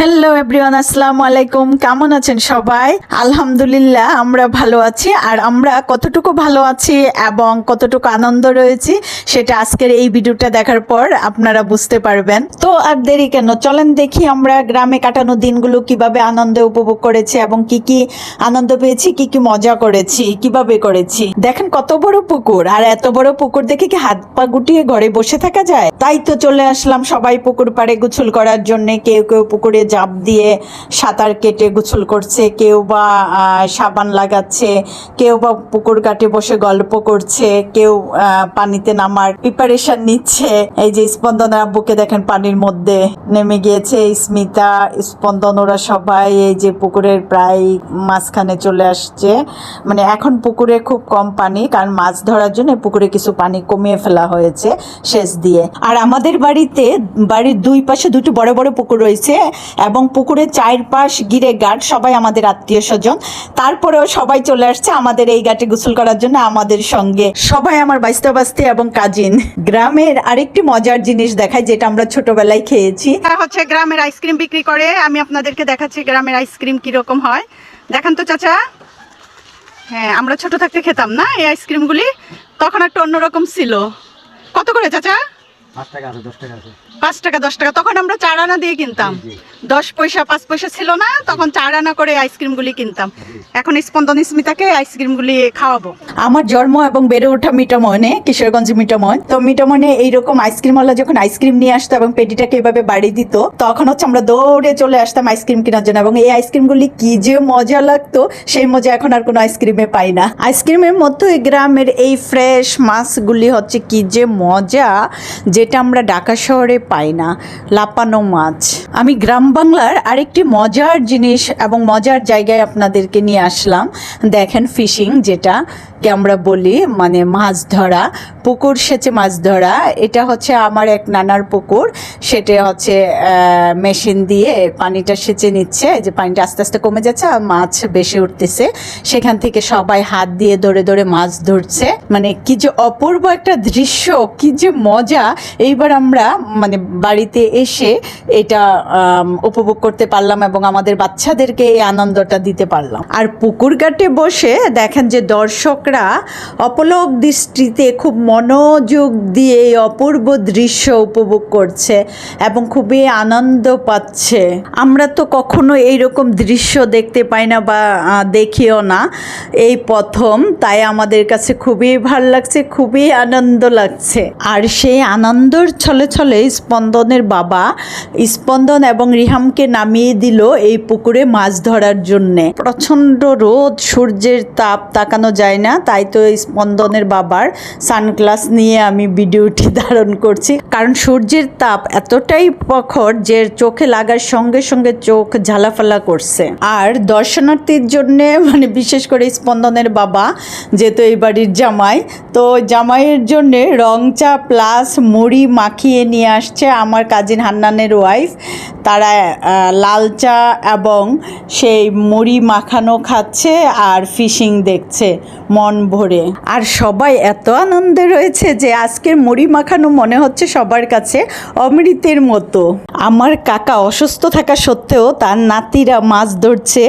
Hello everyone আসসালামু আলাইকুম কেমন আছেন সবাই? আলহামদুলিল্লাহ, আমরা ভালো আছি। আর আমরা কতটুকু ভালো আছি এবং কতটুকু আনন্দ রয়েছি, সেটা আজকের এই ভিডিওটা দেখার পর আপনারা বুঝতে পারবেন। তো আর দেরি কেন? চলেন দেখি আমরা গ্রামে কাটানো দিনগুলো কীভাবে আনন্দে উপভোগ করেছি এবং কি কি আনন্দ পেয়েছি, কি কি মজা করেছি, কীভাবে করেছি। দেখেন কত বড় পুকুর। আর এত বড় পুকুর দেখে কি হাত পা গুটিয়ে ঘরে বসে থাকা যায়? তাই তো চলে আসলাম সবাই পুকুর পাড়ে গোসল করার জন্য। কেউ কেউ পুকুরে জাপ দিয়ে সাঁতার কেটে গোসল করছে, কেউ বা সাবান লাগাচ্ছে, কেউ বা পুকুর ঘাটে বসে গল্প করছে, কেউ পানিতে নামার প্রিপারেশন নিচ্ছে। এই যে স্পন্দনের আব্বুকে দেখেন পানির মধ্যে নেমে গিয়েছে, স্মিতা, স্পন্দন ওরা সবাই এই যে পুকুরের প্রায় মাঝখানে চলে আসছে। মানে এখন পুকুরে খুব কম পানি, কারণ মাছ ধরার জন্য পুকুরে কিছু পানি কমিয়ে ফেলা হয়েছে সেচ দিয়ে। আর আমাদের বাড়িতে, বাড়ির দুই পাশে দুটো বড় বড় পুকুর রয়েছে এবং পুকুরের চারপাশ গিরে ঘাট, সবাই আমাদের আত্মীয় স্বজন। তারপরেও সবাই চলে আসছে আমাদের এই ঘাটে গোসল করার জন্য আমাদের সঙ্গে। সবাই আমার বাইস্তা বাস্তি এবং কাজিন। গ্রামের আরেকটি মজার জিনিস দেখায় যেটা আমরা ছোটবেলায় খেয়েছি। হচ্ছে গ্রামের আইসক্রিম বিক্রি করে, আমি আপনাদেরকে দেখাচ্ছি গ্রামের আইসক্রিম কীরকম হয়। দেখান তো চাচা। হ্যাঁ আমরা ছোট থাকতে খেতাম না এই আইসক্রিমগুলি? তখন একটা অন্যরকম ছিল। কত করে চাচা? পাঁচ টাকা দশ টাকা তখন আমরা চার আনা দিয়ে কিনতাম। দশ পয়সা পাঁচ পয়সা ছিল না তখন চার আনা করে আইসক্রিমগুলি কিনতাম। এখন স্পন্দন স্মিতাকে আইসক্রিমগুলি খাওয়াবো। আমার জন্ম এবং বেড়ে ওঠা মিটামনে কিশোরগঞ্জ মিটামন তো মিটামনে এইরকম আইসক্রিমওয়ালা যখন আইসক্রিম নিয়ে আসতো এবং পেটিটাকে এভাবে বাড়ি দিত, তখন হচ্ছে আমরা দৌড়ে চলে আসতাম আইসক্রিম কেনার জন্য এবং এই আইসক্রিমগুলি কি যে মজা লাগতো, সেই মজা এখন আর কোনো আইসক্রিমে পাই না। আইসক্রিমের মধ্যে গ্রামের এই ফ্রেশ মাছগুলি হচ্ছে কি যে মজা, যেটা আমরা ঢাকা শহরে পাই না, লাপানো মাছ। আমি গ্রাম বাংলার আরেকটি মজার জিনিস এবং মজার জায়গায় আপনাদেরকে নিয়ে আসলাম। দেখেন ফিশিং যেটা কে আমরা বলি মানে মাছ ধরা, পুকুর সেচে মাছ ধরা, এটা হচ্ছে আমার এক নানার পুকুর। সেটা হচ্ছে মেশিন দিয়ে পানিটা সেচে নিচ্ছে যে পানিটা আস্তে আস্তে কমে যাচ্ছে আর মাছ বেশি উঠতেছে। সেখান থেকে সবাই হাত দিয়ে ধরে ধরে মাছ ধরছে। মানে কি যে অপূর্ব একটা দৃশ্য, কি যে মজা। এইবার আমরা মানে বাড়িতে এসে এটা উপভোগ করতে পারলাম এবং আমাদের বাচ্চাদেরকে এই আনন্দটা দিতে পারলাম। আর পুকুর ঘাটে বসে দেখেন যে দর্শকরা অপলক দৃষ্টিতে খুব মনোযোগ দিয়ে এই অপূর্ব দৃশ্য উপভোগ করছে এবং খুবই আনন্দ পাচ্ছে। আমরা তো কখনো এইরকম দৃশ্য দেখতে পাই না বা দেখিও না এই প্রথম, তাই আমাদের কাছে খুবই ভালো লাগছে, খুবই আনন্দ লাগছে। আর সেই আনন্দর ছলে ছলে স্পন্দনের বাবা স্পন্দন এবং রিহামকে নামিয়ে দিল এই পুকুরে মাছ ধরার জন্যে। প্রচণ্ড রোদ, সূর্যের তাপ তাকানো যায় না তাই তো স্পন্দনের বাবার সানগ্লাস নিয়ে আমি ভিডিওটি ধারণ করছি। কারণ সূর্যের তাপ এতটাই প্রখর যে চোখে লাগার সঙ্গে সঙ্গে চোখ ঝালাফালা করছে। আর দর্শনার্থীর জন্য মানে বিশেষ করে স্পন্দনের বাবা, যেহেতু এই বাড়ির জামাই তো জামাইয়ের জন্য রং চা প্লাস মুড়ি মাখিয়ে নিয়ে আসছে আমার কাজিন হান্নানের ওয়াইফ তারা লাল চা এবং সেই মুড়ি মাখানো খাচ্ছে আর ফিশিং দেখছে মন ভরে। আর সবাই এত আনন্দে রয়েছে যে আজকের মুড়ি মাখানো মনে হচ্ছে সবার কাছে অমৃতের মতো। আমার কাকা অসুস্থ থাকা সত্ত্বেও তার নাতিরা মাছ ধরছে,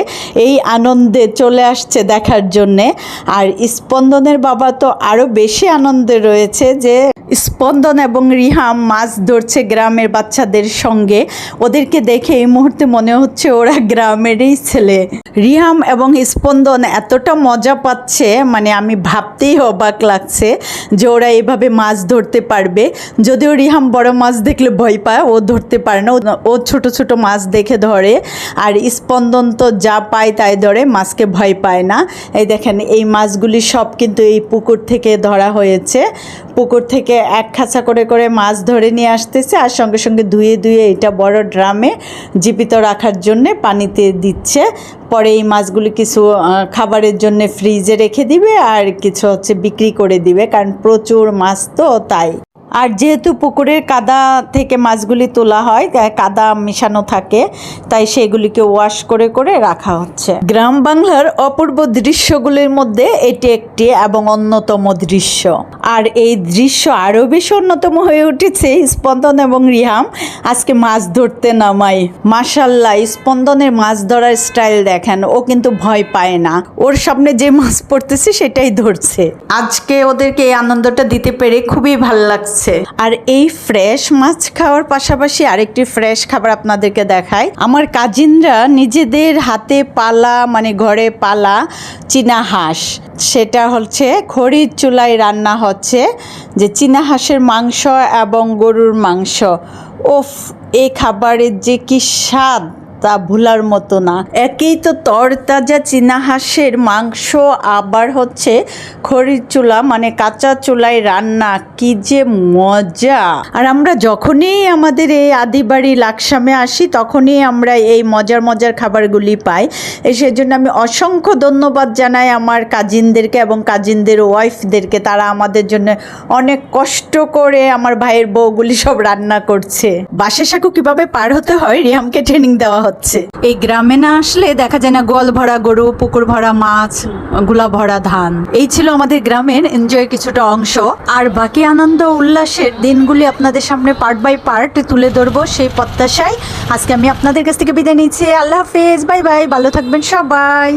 এই আনন্দে চলে আসছে দেখার জন্যে। আর স্পন্দনের বাবা তো আরও বেশি আনন্দে রয়েছে যে স্পন্দন এবং রিহাম মাছ ধরছে গ্রামের বাচ্চাদের সঙ্গে। ওদেরকে দেখে এই মুহূর্তে মনে হচ্ছে ওরা গ্রামেরই ছেলে। রিহাম এবং স্পন্দন এতটা মজা পাচ্ছে মানে আমি ভাবতেই অবাক লাগছে যে ওরা এভাবে মাছ ধরতে পারবে। যদিও রিহাম বড় মাছ দেখলে ভয় পায়, ও ধরতে পারে না। ও- ও ছোট ছোট মাছ দেখে ধরে আর স্পন্দন তো যা পায় তাই ধরে, মাছকে ভয় পায় না। এই দেখেন, এই মাছগুলি সব কিন্তু এই পুকুর থেকে ধরা হয়েছে। পুকুর থেকে এক খাঁচা করে করে মাছ ধরে নিয়ে আসতেছে আর সঙ্গে সঙ্গে ধুয়ে ধুয়ে এটা বড় ড্রামে জীবিত রাখার জন্যে পানিতে দিচ্ছে। পরে এই মাছগুলি কিছু খাবারের জন্য ফ্রিজে রেখে দিবে আর কিছু হচ্ছে বিক্রি করে দিবে, কারণ প্রচুর মাছ তো তাই। আর যেহেতু পুকুরের কাদা থেকে মাছগুলি তোলা হয় কাদা মেশানো থাকে, তাই সেগুলিকে ওয়াশ করে করে রাখা হচ্ছে। গ্রাম বাংলার অপূর্ব দৃশ্যগুলির মধ্যে এটি একটি এবং অন্যতম দৃশ্য। আর এই দৃশ্য আরও বেশি অন্যতম হয়ে উঠেছে স্পন্দন এবং রিহাম। আজকে মাছ ধরতে নামাই। মাসাল্লাহ স্পন্দনের মাছ ধরার স্টাইল দেখেন, ও কিন্তু ভয় পায় না। ওর সামনে যে মাছ পড়তেছে, সেটাই ধরছে। আজকে ওদেরকে এই আনন্দটা দিতে পেরে খুবই ভালো লাগছে। আর এই ফ্রেশ মাছ খাওয়ার পাশাপাশি আরেকটি ফ্রেশ খাবার আপনাদেরকে দেখায় আমার কাজিনরা নিজেদের হাতে পালা মানে ঘরে পালা চীনা হাঁস। সেটা হচ্ছে খড়ির চুলায় রান্না হচ্ছে যে চীনা হাঁসের মাংস এবং গরুর মাংস। ওফ, এই খাবারের যে কি স্বাদ! তা ভুলার মতো না। একেই তো তরতাজা চীনা হাঁসের মাংস, আবার হচ্ছে খড়ির চুলা মানে কাঁচা চুলায় রান্না, কি যে মজা। আর আমরা যখনই আমাদের এই আদিবাড়ি লাকসামে আসি, তখনই আমরা এই মজার মজার খাবারগুলি পাই। এই সেজন্য আমি অসংখ্য ধন্যবাদ জানাই আমার কাজিনদেরকে এবং কাজিনদের ওয়াইফদেরকে। তারা আমাদের জন্য অনেক কষ্ট করে আমার ভাইয়ের বউগুলি সব রান্না করছে। বাসে সাঁকু কীভাবে পার হতে হয়? রিয়ামকে ট্রেনিং দেওয়া হচ্ছে। এই গ্রামে না আসলে দেখা যায় না গোয়াল ভরা গরু, পুকুর ভরা মাছ, গুলা ভরা ধান। এই ছিল আমাদের গ্রামের এনজয় কিছুটা অংশ। আর বাকি আনন্দ উল্লাসের দিনগুলি আপনাদের সামনে পার্ট বাই পার্ট তুলে ধরবো সেই প্রত্যাশায়। আজকে আমি আপনাদের কাছ থেকে বিদায় নিচ্ছি। আল্লাহ হাফেজ। Bye bye. ভালো থাকবেন সবাই।